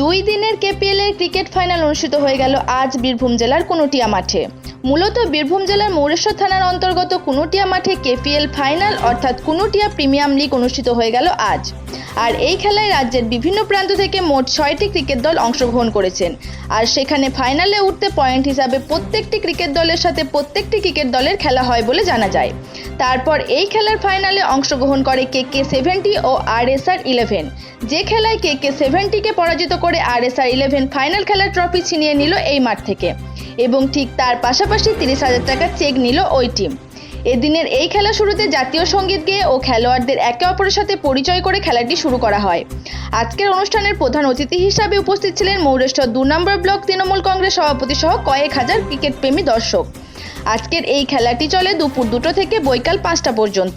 দুই দিনের কেপিএল এর ক্রিকেট ফাইনাল অনুষ্ঠিত হয়ে গেল আজ বীরভূম জেলার কুনুটিয়া মাঠে। মূলত বীরভূম জেলার মৌরেশ্বর থানার অন্তর্গত কুনুটিয়া মাঠে কেপিএল ফাইনাল, অর্থাৎ কুনুটিয়া প্রিমিয়াম লিগ অনুষ্ঠিত হয়ে গেল আজ। আর এই খেলায় রাজ্যের বিভিন্ন প্রান্ত থেকে মোট ছয়টি ক্রিকেট দল অংশগ্রহণ করেছেন। আর সেখানে ফাইনালে উঠতে পয়েন্ট হিসাবে প্রত্যেকটি ক্রিকেট দলের সাথে প্রত্যেকটি ক্রিকেট দলের খেলা হয় বলে জানা যায়। তারপর এই খেলার ফাইনালে অংশগ্রহণ করে কে কে সেভেন্টি ও আর এস আর ইলেভেন যে খেলায় কে কে সেভেন্টিকে পরাজিত করে R S R eleven final খেলার ট্রফি ছিনিয়ে নিল এই মাঠ থেকে। এবং ঠিক তার পাশাপাশি তিরিশ হাজার টাকা চেক নিল ওই টিম এদিনের এই খেলা শুরুতে জাতীয় সংগীত গেয়ে ও খেলোয়াড়দের একে অপরের সাথে পরিচয় করে খেলাটি শুরু করা হয়। আজকের অনুষ্ঠানের প্রধান অতিথি হিসাবে উপস্থিত ছিলেন মৌরেশ্বর দু নম্বর ব্লক তৃণমূল কংগ্রেস সভাপতি সহ কয়েক হাজার ক্রিকেট প্রেমী দর্শক। আজকের এই খেলাটি চলে দুপুর দুটো থেকে বৈকাল পাঁচটা পর্যন্ত।